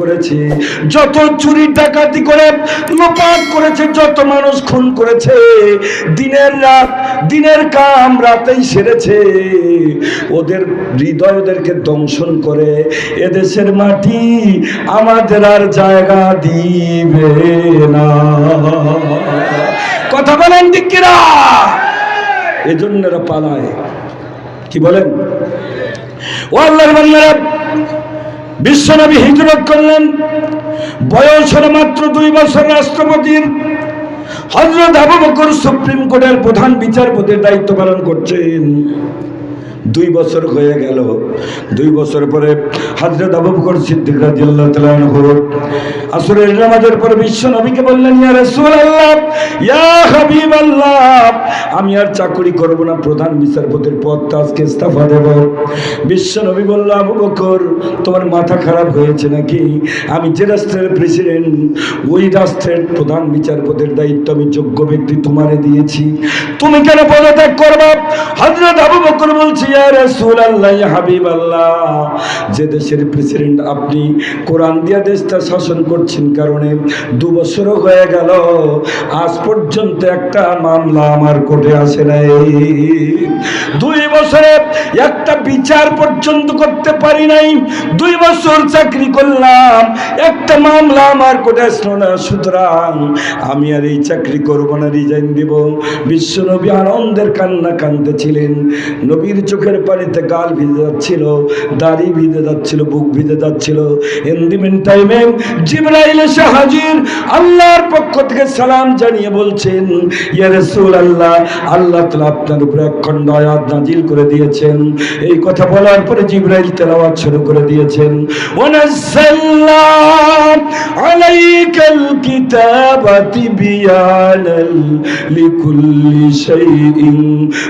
করেছে, যত চুরি ডাকাতি করে লোপাট করেছে, যত মানুষ খুন করেছে, দিনের রাত, দিনের কাম রাতেই সেরেছে। ওদের হৃদয় ওদেরকে দংশন করে, এদেশের মাটি আমাদের আর জায়গা দিবে না। কথা বলেন দিকিরা এজন্য পালায়। কি বলেন? ও আল্লাহর বান্দারা বিশ্বনবী হিজরত করলেন। বয়স হল মাত্র দুই বছর রাষ্ট্রপতির। হজরত আবু বকর সুপ্রিম কোর্টের প্রধান বিচারপতির দায়িত্ব পালন করছেন। দুই বছর হয়ে গেল। দুই বছর পরে হজরত আবু বকর সিদ্দিক রাদিয়াল্লাহু তাআলা আসরের নামাজের পরে বিশ্ব নবীকে বললেন, ইয়া রাসূলুল্লাহ, ইয়া হাবিবাল্লাহ, আমি আর চাকরি করব না, প্রধান বিচারপতির পদটা আজকে ইস্তফা দেব। বিশ্ব নবী বলল, আবু বকর, তোমার মাথা খারাপ হয়েছে নাকি? আমি যে রাষ্ট্রের প্রেসিডেন্ট, ওই রাষ্ট্রের প্রধান বিচারপতির দায়িত্ব আমি যোগ্য ব্যক্তি তোমারে দিয়েছি। তুমি কেন পদত্যাগ করবা? হযরত আবু বকর বলছি যে দেশের প্রেসিডেন্ট আপনি কোরআন দিয়া দেশটা শাসন করছেন কারণে দু হয়ে গেল, আজ পর্যন্ত একটা মামলা আমার কোর্টে আসে নাই। দুই বছরে একটা বিচার পর্যন্ত করতে পারি নাই, দুই বছর চাকরি করলাম, একটা মামলা আমার কোর্টে আসলো না। সুতরাং আমি আর এই চাকরি করব না, রিজাইন দিব। বিশ্ব নবী আনন্দের কান্না কান্দতেছিলেন নবীর চোখের পানিতে গাল ভিজে যাচ্ছিল, দাড়ি ভিজে যাচ্ছিল, বুক ভিজে যাচ্ছিল। আল্লাহর পক্ষ থেকে সালাম জানিয়ে বলছেন আল্লাহ তাআলা আপনার উপরে এক খণ্ড আয়াত নাজিল করে দিয়েছেন। এই কথা বলার পরে জিবরাইল তেলাওয়াত শুরু করে দিয়েছেন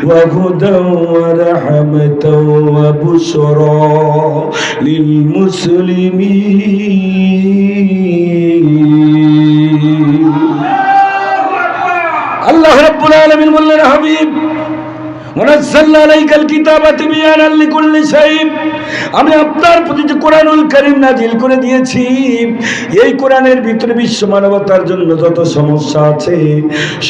ওয়া হুদাও ওয়া বুশরা লিল মুসলিমিন আল্লাহ রাব্বুল আলামিন বললেন হাবিব ওয়ানাজ্জালনা আলাইকাল কিতাবা তিবয়ানাল লিকুল্লি শাইইন আমি আপনার প্রতি যে কোরআনুল কারীম নাজিল করে দিয়েছি, এই কোরআনের ভিতরে বিশ্ব মানবতার জন্য যত সমস্যা আছে,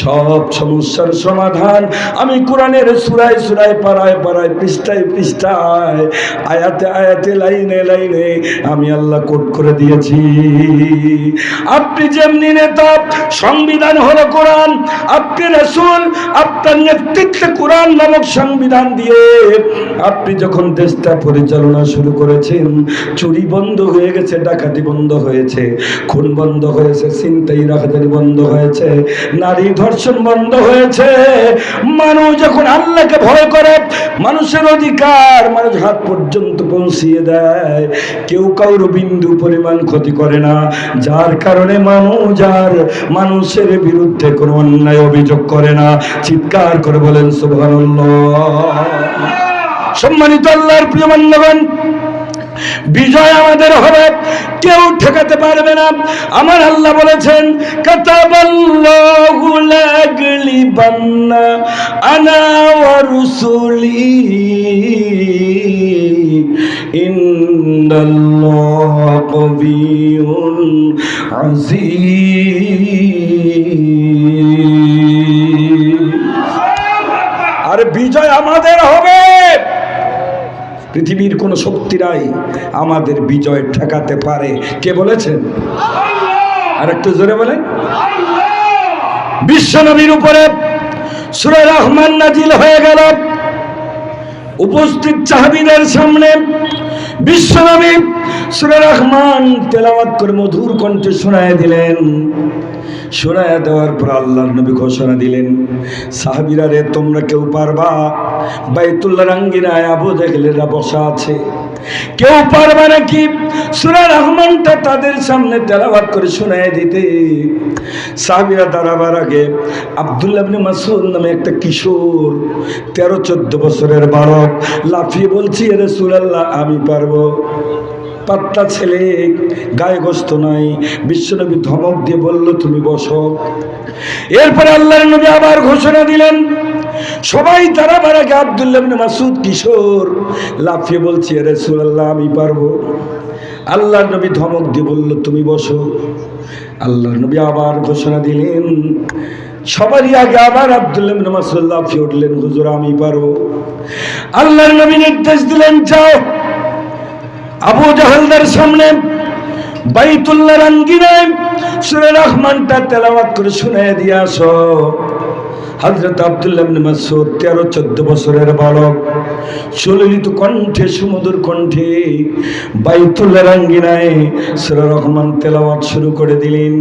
সব সমস্যার সমাধান আমি কোরআনের সূরায় সূরায়, পাড়ায় পাড়ায়, পৃষ্ঠায় পৃষ্ঠায়, আয়াতে আয়াতে, লাইনে লাইনে আমি আল্লাহ কোট করে দিয়েছি। আপনি যেমনি নেতা, সংবিধান হলো কোরআন, আপনি রাসূল, আপনার নেতৃত্বে কোরআন নামক সংবিধান দিয়ে আপনি যখন দেশটা পরিচালনা শুরু করেছেন। চুরি বন্ধ হয়ে গেছে, ডাকাতি বন্ধ হয়েছে। খুন বন্ধ হয়েছে, ছিনতাই রাখাতারি বন্ধ হয়েছে, নারী ধর্ষণ বন্ধ হয়েছে। মানুষ যখন আল্লাহকে ভয় করে, মানুষের অধিকার মানুষ হাত পর্যন্ত পৌঁছিয়ে দেয়। কেউ কাউর বিন্দু পরিমাণ ক্ষতি করে না, যার কারণে মানুষ আর মানুষের বিরুদ্ধে কোনো অন্যায় অভিযোগ করে না। চিৎকার করে বলেন, সুবহানাল্লাহ। সম্মানিত আল্লাহর প্রিয় বান্ধবন বিজয় আমাদের হবে। কেউ ঠেকাতে পারবে না। আমার আল্লাহ বলেছেন আর বিজয় আমাদের হবে। পৃথিবীর কোনো শক্তিরাই আমাদের বিজয় ঠেকাতে পারে। কে বলেছেন? আর একটু জোরে বলেন। বিশ্বনবীর উপরে সুরে রহমান নাজিল হয়ে গেল। উপস্থিত চাহাবিদের সামনে বিশ্বনবী সুরে রহমান তেলাওয়াত করে মধুর কণ্ঠে শোনায় দিলেন। শোনায় দেওয়ার পর আল্লাহর নবী ঘোষণা দিলেন, সাহাবিরা রে, তোমরা কেউ পারবা? বাইতুল্লাহ রাঙ্গিনায় আবু দেখলেরা বসা আছে। কেউ পারবা নাকি? সুরা রহমানটা তাদের সামনে তেলাবাদ করে শোনায় দিতে। সাহাবিরা দাঁড়াবার আগে আবদুল্লাহ মাসুদ নামে একটা কিশোর, তেরো চোদ্দ বছরের বালক, লাফিয়ে বলছি এরে সুরাল্লাহ আমি পারব। পাত্তা ছেলে, গায়ে গোস্ত নাই। বিশ্বনবী ধমক দিয়ে বলল, তুমি বসো। এরপরে আল্লাহর নবী আবার ঘোষণা দিলেন, সবাই তারা বারাকে আব্দুল্লাহ মাসুদ কিশোর। লাফিয়ে বলছি আরে রাসূলুল্লাহ, আমি পারব। আল্লাহ নবী ধমক দিয়ে বলল, তুমি বসো। আল্লাহ নবী আবার ঘোষণা দিলেন, সবারই আগে আবার আব্দুল্লাহ মাসুল্লাহ ফি উঠলেন, হুজুর, আমি পারব। আল্লাহর নবী নির্দেশ দিলেন, যাও। আবু জাহালদার সামনে বাইতুল্লাহর আঙ্গিনায় সূরা রহমানটা তেলাওয়াত করে শুনে দিয়ে আসো। হযরত আব্দুল্লাহ মাসউদ 13 14 বছরের বালক, সুললিত কণ্ঠে, সুমধুর কণ্ঠে বাইতুল্লাহর আঙ্গিনায় সূরা রহমান তেলাওয়াত শুরু করে দিলেন।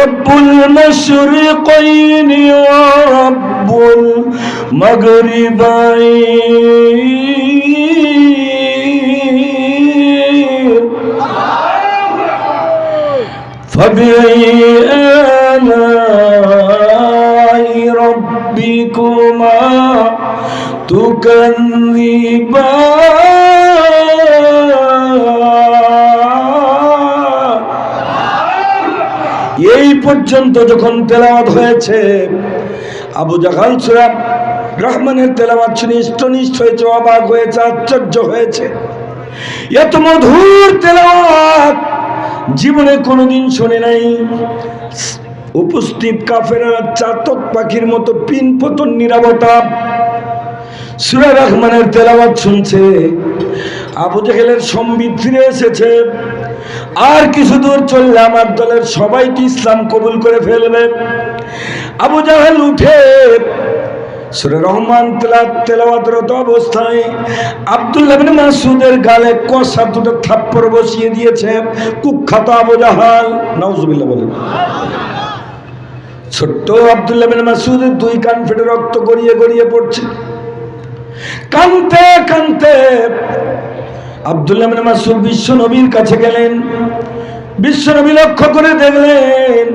রব্বুল মাশরিকাইন ওয়া রব্বুল فبأي آلاء ربكما تكذبان এই পর্যন্ত যখন তেলাওয়াত হয়েছে আবু জাহাল সুরা রহমানের তেলাওয়াত শুনে ইষ্টনিষ্ঠ হয়েছে অবাক হয়েছে আশ্চর্য হয়েছে এত মধুর তেলাওয়াত জীবনে কোনোদিন শোনে নাই। উপস্থিত কাফেরা চাতক পাখির মতো পিন পতন নিরাপত্তা সুরা রহমানের তেলাওয়াত শুনছে। আবু জাহেলের সম্বিত ফিরে এসেছে। আর কিছু দূর চললে আমার দলের সবাইকে ইসলাম কবুল করে ফেলবে। আবু জাহেল উঠে সুরে রহমান তেলাওয়াতরত অবস্থায় মাসুদের গালে কষা দুটো বসিয়ে দিয়েছে, কুখ্যাত আবু জাহাল। নাউজুবিল্লাহ বলেন। ছোট্ট আব্দুল্লাহ বিন দুই কান ফেটে রক্ত গড়িয়ে গড়িয়ে পড়ছে। কানতে কানতে আব্দুল্লাহ মাসুদ বিশ্ব নবীর কাছে গেলেন। বিশ্ব নবী লক্ষ্য করে দেখলেন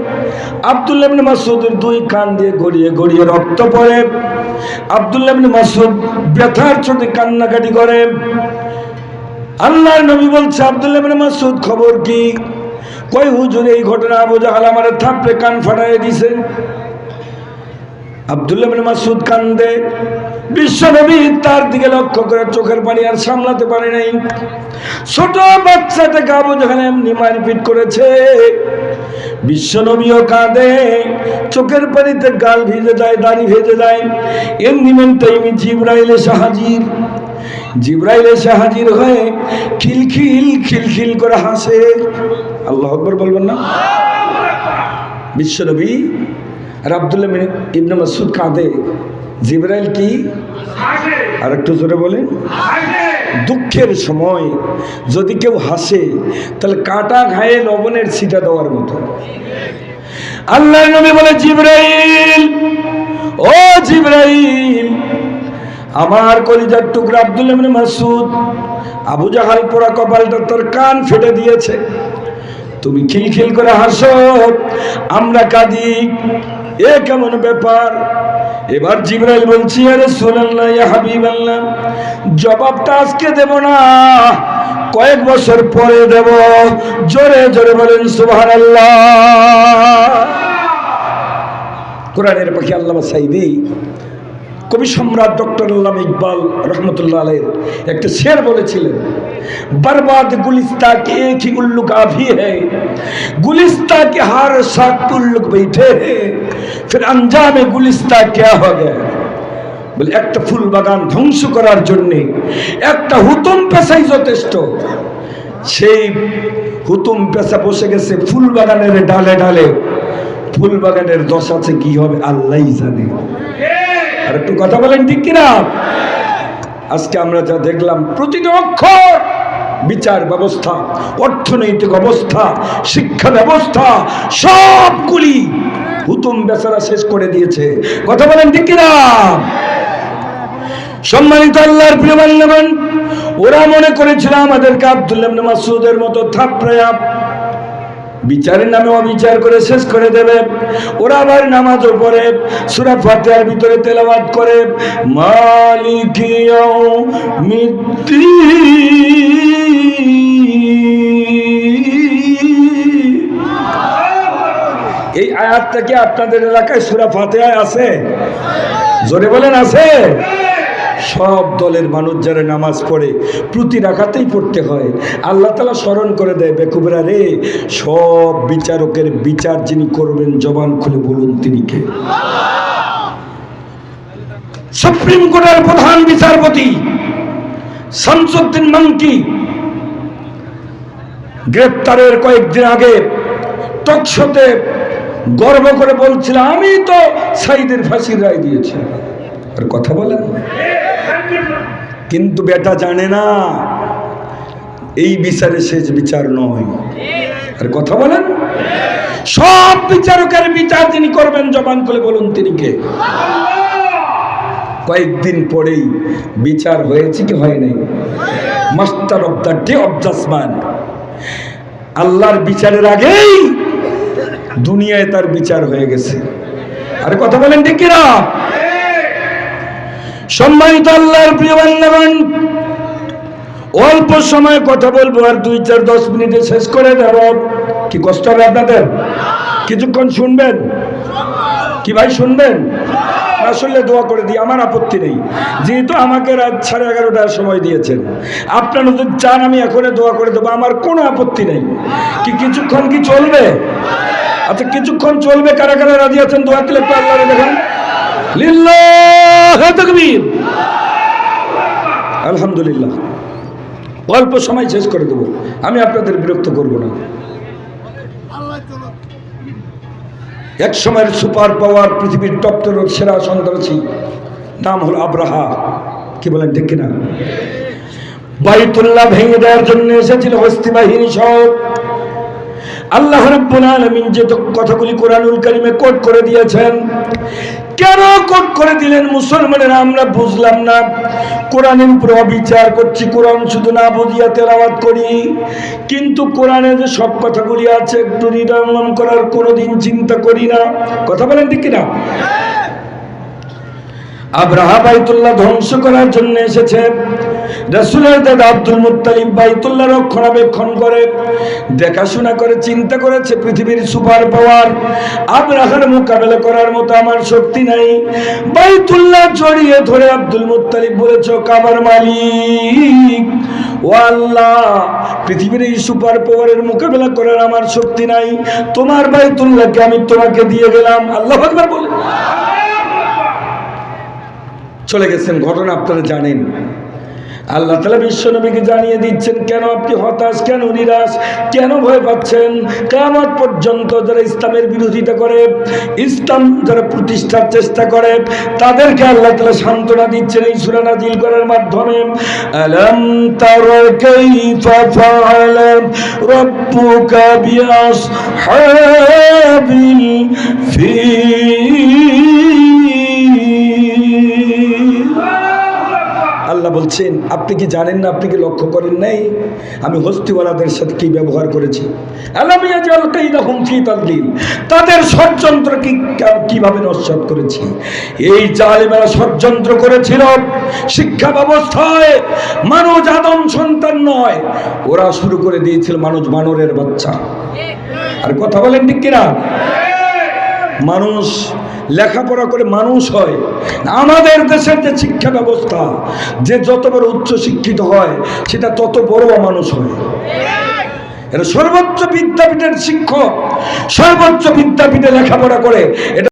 আব্দুল্লাহ বিন মাসুদের দুই কান দিয়ে গড়িয়ে গড়িয়ে রক্ত পড়ে। আব্দুল্লাহ বিন মাসুদ ব্যথার চোটে কান্নাকাটি করে। আল্লাহর নবী বলছে, আব্দুল্লাহ বিন মাসুদ খবর কি? কই হুজুর, এই ঘটনা আবু জাহাল আমার থাপড়ে কান ফাটাই দিছে। আব্দুল্লাহ বিন মাসুদ কান্দে। বিশ্বনবী তার দিকে লক্ষ্য করে চোখের পানি আর সামলাতে পারে নাই। ছোট বাচ্চাটাকে আবু জাহাল এমনি মারপিট করেছে। বিশ্বনবীও কাঁদে চোখের পানিতে গাল ভেজে যায় দাড়ি ভেজে যায়। এমনি টাইমে জিব্রাইল এসে হাজির জিব্রাইল এসে হাজির হয়ে খিলখিল খিলখিল করে হাসে। আল্লাহ আকবর বলবেন না? বিশ্বনবী আর আবদুল্লাহ বিন ইবনে মাসুদ কাঁদে। জিব্রাইল কি? আর একটু জোরে বলেন। দুঃখের সময় যদি কেউ হাসে, তাহলে কাটা ঘায়ে লবণের ছিটা দেওয়ার মতো। আল্লাহ নবী বলে, জিব্রাইল, ও জিব্রাইল, আমার কলিজার টুকরা ইবনে মাসুদ আবু জাহাল পোড়া কপালটা তোর কান ফেটে দিয়েছে। তুমি খিলখিল করে হাসো, আমরা কাঁদি, এ কেমন ব্যাপার? এবার জিব্রাইল বলছি, আরে সুনাল্লাহ ইয়া হাবিবাল্লাহ, জবাবটা আজকে দেব না, কয়েক বছর পরে দেব। জোরে জোরে বলেন, সুবহানাল্লাহ। কোরআনের পাখি আল্লামা সাইদি, কবি সম্রাট ডক্টর আল্লাম ইকবাল রহমতুল্লাহ আলের একটা শের বলেছিলেন बर्बाद गुलिस्ता के एक ही उल्लू काफी है गुलिस्ता के हर साथ उल्लुक बैठे हैं फिर अंजाम गुलिस्ता क्या हो गया বলে একটা ফুল বাগান ধ্বংস করার জন্য একটা হুতুম পেশাই যথেষ্ট সেই হুতুম পেশা বসে গেছে ফুল বাগানের ডালে ডালে ফুল বাগানের দশ আছে কি হবে আল্লাহ জানে আর একটু কথা বলেন ঠিক কিনা আজকে আমরা যা দেখলাম প্রতিটি অক্ষর বিচার ব্যবস্থা, অর্থনৈতিক অবস্থা, শিক্ষা ব্যবস্থা, সবগুলি হুতুম বেচারা শেষ করে দিয়েছে। কথা বলেন ঠিক কিনা? সম্মানিত আল্লাহর প্রিয় বান্ধবন ওরা মনে করেছিল আমাদেরকে আব্দুল্লাহ মাসুদের মতো থাপড়ায়া বিচারের নামে অবিচার করে শেষ করে দেবে। ওরা আবার নামাজও পড়ে, সূরা ফাতিহার ভিতরে তেলাওয়াত করে মালিকিয়াও মিদ্দি এই আয়াতটা কি আপনাদের এলাকায় সূরা ফাতিহায় আছে? জোরে বলেন, আছে? সব দলের মানুষ যারা নামাজ পড়ে, প্রতি রাখাতেই পড়তে হয়। আল্লাহ তালা স্মরণ করে দেয়, বেকুবরা রে, সব বিচারকের বিচার যিনি করবেন, জবান খুলে বলুন তিনি কে? সুপ্রিম কোর্টের প্রধান বিচারপতি শামসুদ্দিন মাঙ্কি গ্রেপ্তারের কয়েকদিন আগে টকশোতে গর্ব করে বলছিল, আমি তো সাইদের ফাঁসির রায় দিয়েছি। আর কথা বলেন। কিন্তু বেটা জানে না, এই বিচারে শেষ বিচার নয়। আর কথা বলেন? সব বিচারকের বিচার যিনি করবেন, জবান করে বলুন তিনি কে। কয়েকদিন পরেই বিচার হয়েছে কি হয় নাই? Master of the day of জাসমান আল্লাহর বিচারের আগেই দুনিয়ায় তার বিচার হয়ে গেছে। আরে কথা বলেন ঠিক কিনা? সম্মানিত আল্লাহর প্রিয় বান্ধবান অল্প সময় কথা বলব আর দুই চার দশ মিনিটে শেষ করে দেব। কি কষ্ট হবে আপনাদের? কিছুক্ষণ শুনবেন? কি ভাই, শুনবেন? আসলে দোয়া করে দিই, আমার আপত্তি নেই। যেহেতু আমাকে রাত সাড়ে এগারোটার সময় দিয়েছেন। আপনারা যদি চান আমি এখনই দোয়া করে দেবো, আমার কোনো আপত্তি নেই। কি কিছুক্ষণ কি চলবে? আচ্ছা কিছুক্ষণ চলবে, কারা কারা রাজি আছেন দোয়া দিলে একটু আল্লাহ দেখেন। লিল্লাহ! আলহামদুলিল্লাহ। অল্প সময় শেষ করে দেবো। আমি আপনাদের বিরক্ত করব না। এক সময়ের সুপার পাওয়ার পৃথিবীর টপ্তর সেরা সন্ত্রাসী, নাম হল আব্রাহা। কি বলেন, ঠিক কিনা? বাইতুল্লাহ ভেঙে দেওয়ার জন্য এসেছিল হস্তি বাহিনী সব। আল্লাহ রাব্বুল আলামিন যে কথাগুলি কোরআনুল কারিমে কোট করে দিয়েছেন, কেন কোট করে দিলেন মুসলমানেরা আমরা বুঝলাম না। কোরআনের উপর অবিচার করছি, কোরআন শুধু না বুঝিয়া তেলাওয়াত করি, কিন্তু কোরআনে যে সব কথাগুলি আছে, একটু হৃদয়ঙ্গম করার কোনোদিন চিন্তা করি না। কথা বলেন ঠিক কিনা? আব্রাহা বাইতুল্লাহ ধ্বংস করার জন্য এসেছে। রসুলের দাদা আব্দুল মুত্তালিব বাইতুল্লাহ রক্ষণাবেক্ষণ করে, দেখাশোনা করে, চিন্তা করেছে পৃথিবীর সুপার পাওয়ার। আব্রাহার মোকাবেলা করার মতো আমার শক্তি নাই। বাইতুল্লাহ জড়িয়ে ধরে আব্দুল মুত্তালিব বলেছ, কাবার মালিক, ও আল্লাহ, পৃথিবীর এই সুপার পাওয়ারের মোকাবেলা করার আমার শক্তি নাই। তোমার বাইতুল্লাহকে আমি তোমাকে দিয়ে গেলাম। আল্লাহ আকবার বলে। চলে গেছেন, ঘটনা আপনারা জানেন। আল্লাহ তালা বিশ্বনবীকে জানিয়ে দিচ্ছেন, কেন আপনি হতাশ? কেন নিরাশ? কেন ভয় পাচ্ছেন? কামত পর্যন্ত যারা ইসলামের বিরোধিতা করে, ইসলাম যারা প্রতিষ্ঠার চেষ্টা করে, তাদেরকে আল্লাহ তালা সান্ত্বনা দিচ্ছেন এই সুরা নাজিল করার মাধ্যমে। তার ফিল বলছেন, আপনি কি জানেন না, আপনি কি লক্ষ্য করেন নাই? আমি হস্তিওয়ালাদের সাথে কি ব্যবহার করেছি? তাদের ষড়যন্ত্র কি কীভাবে নস্বাত করেছি? এই জালিমেরা ষড়যন্ত্র করেছিল শিক্ষা ব্যবস্থায়, মানুষ আদম সন্তান নয়, ওরা শুরু করে দিয়েছিল মানুষ বানরের বাচ্চা। আর কথা বলেন ঠিক কিনা? মানুষ লেখাপড়া করে মানুষ হয়। আমাদের দেশের যে শিক্ষা ব্যবস্থা, যে যত বড় উচ্চ শিক্ষিত হয়, সেটা তত বড় মানুষ হয়। এটা সর্বোচ্চ বিদ্যাপীঠের শিক্ষক, সর্বোচ্চ বিদ্যাপীঠে লেখাপড়া করে। এটা